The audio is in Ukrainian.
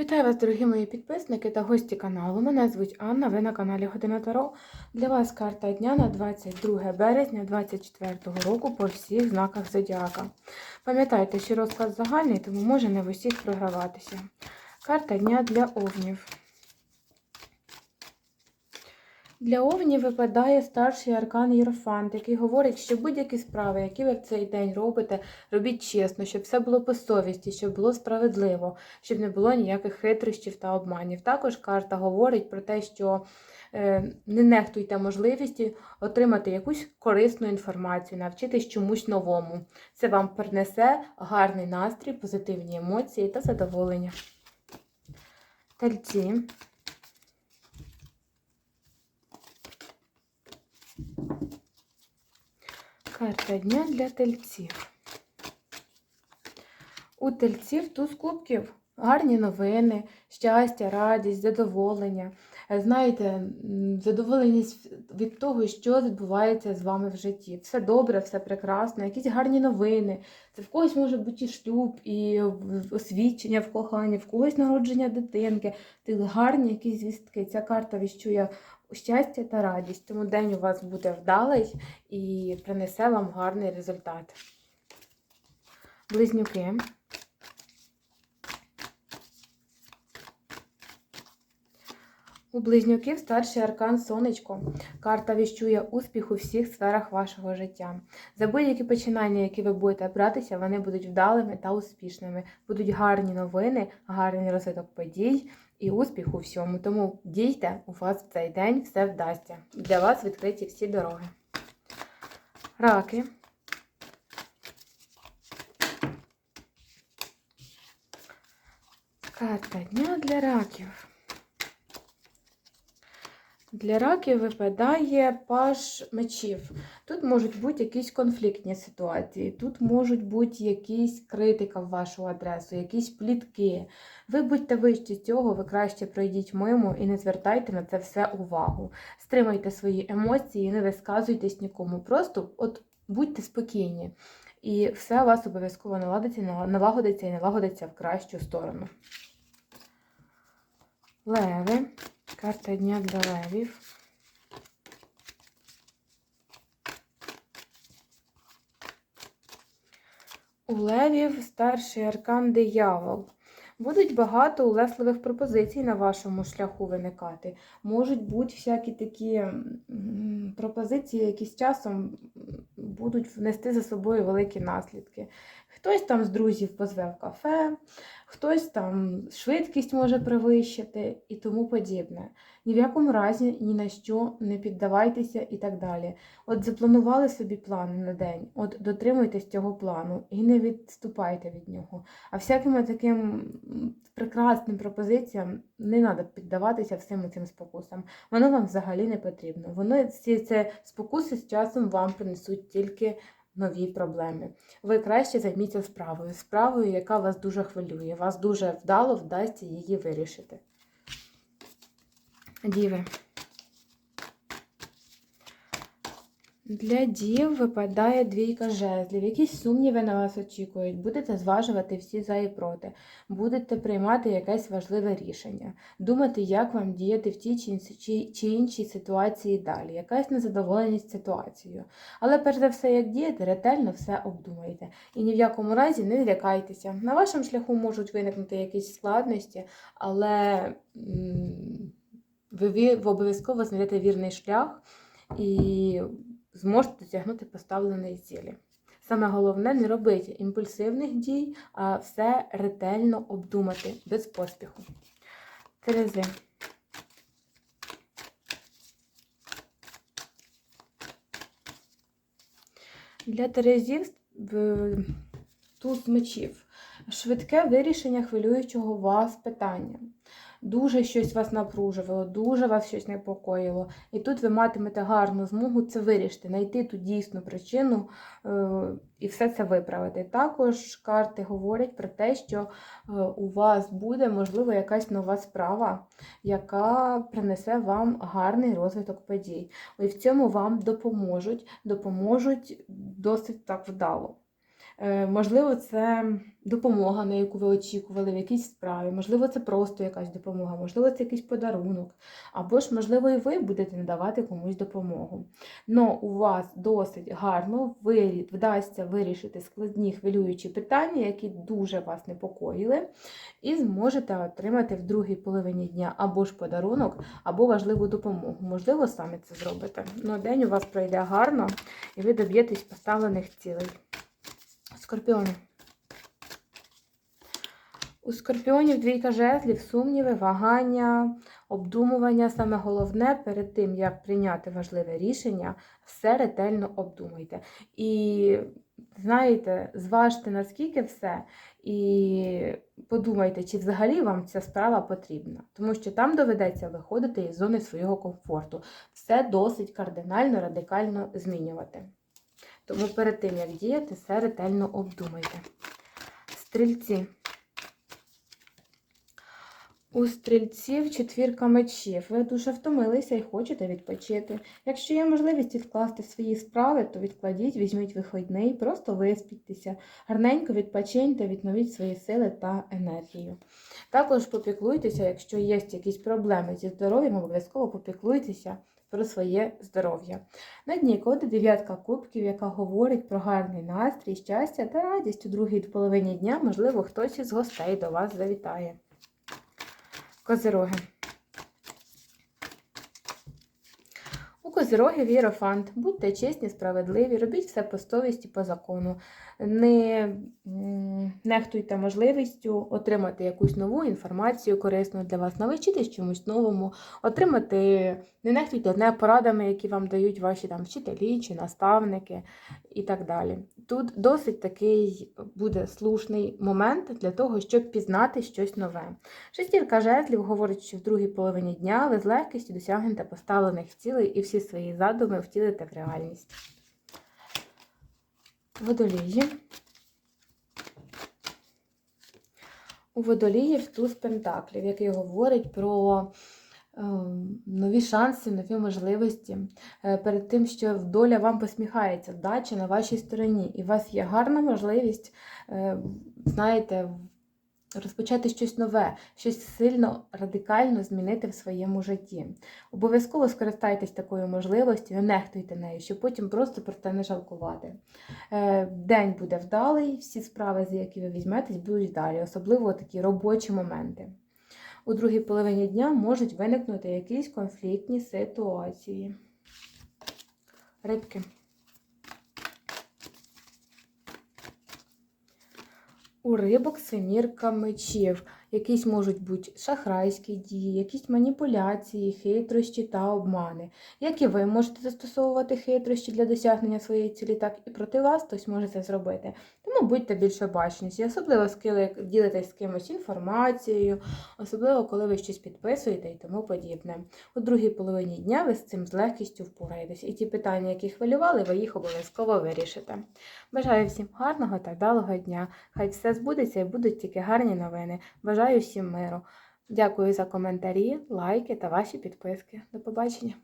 Вітаю вас, дорогі мої підписники та гості каналу. Мене звуть Анна, ви на каналі Година Таро. Для вас карта дня на 22 березня 2024 року по всіх знаках Зодіака. Пам'ятайте, що розклад загальний, тому може не в усіх програватися. Карта дня для овнів. Для овнів випадає старший аркан Єрофант, який говорить, що будь-які справи, які ви в цей день робите, робіть чесно, щоб все було по совісті, щоб було справедливо, щоб не було ніяких хитрощів та обманів. Також карта говорить про те, що е, не нехтуйте можливістю отримати якусь корисну інформацію, навчитись чомусь новому. Це вам принесе гарний настрій, позитивні емоції та задоволення. Тельці. Карта дня для тельців. У тельців туз кубків гарні новини, щастя, радість, задоволення. Знаєте, задоволеність від того, що відбувається з вами в житті. Все добре, все прекрасно, якісь гарні новини. Це в когось може бути і шлюб, і освідчення в коханні, в когось народження дитинки. Ти гарні якісь звістки. Ця карта віщує щастя та радість. Тому день у вас буде вдалий і принесе вам гарний результат. Близнюки. У близнюків старший аркан сонечко. Карта віщує успіх у всіх сферах вашого життя. За будь-які починання, які ви будете братися, вони будуть вдалими та успішними. Будуть гарні новини, гарний розвиток подій і успіх у всьому. Тому дійте, у вас в цей день все вдасться. Для вас відкриті всі дороги. Раки. Карта дня для раків. Для раків випадає паж мечів. Тут можуть бути якісь конфліктні ситуації, тут можуть бути якісь критика в вашу адресу, якісь плітки. Ви будьте вищі цього, ви краще пройдіть мимо і не звертайте на це все увагу. Стримайте свої емоції, не висказуйтесь нікому. Просто от будьте спокійні. І все у вас обов'язково наладиться, налагодиться і налагодиться в кращу сторону. Леви. Карта дня для левів. У левів старший аркан диявол. Будуть багато улесливих пропозицій на вашому шляху виникати. Можуть бути всякі такі пропозиції, які з часом будуть внести за собою великі наслідки. Хтось там з друзів позве в кафе, хтось там швидкість може перевищити і тому подібне. Ні в якому разі ні на що не піддавайтеся і так далі. От запланували собі плани на день, от дотримуйтесь цього плану і не відступайте від нього. А всяким таким прекрасним пропозиціям не треба піддаватися всім цим спокусам. Воно вам взагалі не потрібно. Воно ці це спокуси з часом вам принесуть тільки нові проблеми. Ви краще займіться справою, справою, яка вас дуже хвилює. Вас дуже вдало вдасться її вирішити. Діви. Для дів випадає двійка жезлів. Якісь сумніви на вас очікують. Будете зважувати всі за і проти. Будете приймати якесь важливе рішення. Думати, як вам діяти в тій чи іншій ситуації далі. Якась незадоволеність ситуацією. Але перш за все, як діяти, ретельно все обдумайте. І ні в якому разі не злякайтеся. На вашому шляху можуть виникнути якісь складності, але ви обов'язково знайдете вірний шлях і зможете досягнути поставленої цілі. Саме головне не робити імпульсивних дій, а все ретельно обдумати без поспіху. Терези. Для Терезів туз мечів. Швидке вирішення хвилюючого вас питання. Дуже щось вас напружувало, дуже вас щось непокоїло. І тут ви матимете гарну змогу це вирішити, знайти ту дійсну причину е, і все це виправити. Також карти говорять про те, що е, у вас буде, можливо, якась нова справа, яка принесе вам гарний розвиток подій. І в цьому вам допоможуть, допоможуть досить так вдало. Е, Можливо, це допомога, на яку ви очікували в якійсь справі, можливо, це просто якась допомога, можливо, це якийсь подарунок, або ж, можливо, і ви будете надавати комусь допомогу. Но у вас досить гарно вирі- вдасться вирішити складні хвилюючі питання, які дуже вас непокоїли, і зможете отримати в другій половині дня або ж подарунок, або важливу допомогу. Можливо, самі це зробите. Но день у вас пройде гарно, і ви доб'єтесь поставлених цілей. Скорпіони. У скорпіонів двійка жезлів, сумніви, вагання, обдумування. Саме головне перед тим, як прийняти важливе рішення, все ретельно обдумайте. І знаєте, зважте наскільки все, і подумайте, чи взагалі вам ця справа потрібна. Тому що там доведеться виходити із зони свого комфорту. Все досить кардинально, радикально змінювати. Тому перед тим, як діяти, все ретельно обдумайте. Стрільці. У стрільців четвірка мечів. Ви дуже втомилися і хочете відпочити. Якщо є можливість відкласти свої справи, то відкладіть, візьміть вихідний, просто виспіться. Гарненько відпочиньте, відновіть свої сили та енергію. Також попіклуйтеся, якщо є якісь проблеми зі здоров'ям, обов'язково попіклуйтеся про своє здоров'я. На дні коди дев'ятка кубків, яка говорить про гарний настрій, щастя та радість у другій половині дня, можливо, хтось із гостей до вас завітає. Козироги. У козирогів єрофант. Будьте чесні, справедливі, робіть все по совісті, по закону. Не нехтуйте можливістю отримати якусь нову інформацію корисну для вас, навчитись чомусь новому, отримати, не нехтуйте не порадами, які вам дають ваші там вчителі чи наставники і так далі. Тут досить такий буде слушний момент для того, щоб пізнати щось нове. Шестірка жезлів говорить, що в другій половині дня ви з легкістю досягнете поставлених цілей і всі свої задуми втілите в реальність. Водолії. У водоліїв туз пентаклів, який говорить про е, нові шанси, нові можливості. Е, перед тим, що доля вам посміхається, вдача на вашій стороні, і у вас є гарна можливість, е, знаєте, розпочати щось нове, щось сильно радикально змінити в своєму житті. Обов'язково скористайтесь такою можливістю, не нехтуйте нею, щоб потім просто про це не жалкувати. Е, День буде вдалий, всі справи, за які ви візьметесь, будуть далі, особливо такі робочі моменти. У другій половині дня можуть виникнути якісь конфліктні ситуації. Рибки. У рибок синірка мечів. Якісь можуть бути шахрайські дії, якісь маніпуляції, хитрощі та обмани. Як і ви можете застосовувати хитрощі для досягнення своєї цілі, так і проти вас хтось може це зробити. Тому будьте більш обачніші, особливо ділитесь з кимось інформацією, особливо коли ви щось підписуєте і тому подібне. У другій половині дня ви з цим з легкістю впораєтесь. І ті питання, які хвилювали, ви їх обов'язково вирішите. Бажаю всім гарного та вдалого дня. Хай все збудеться і будуть тільки гарні новини. Бажаю всім миру. Дякую за коментарі, лайки та ваші підписки. До побачення!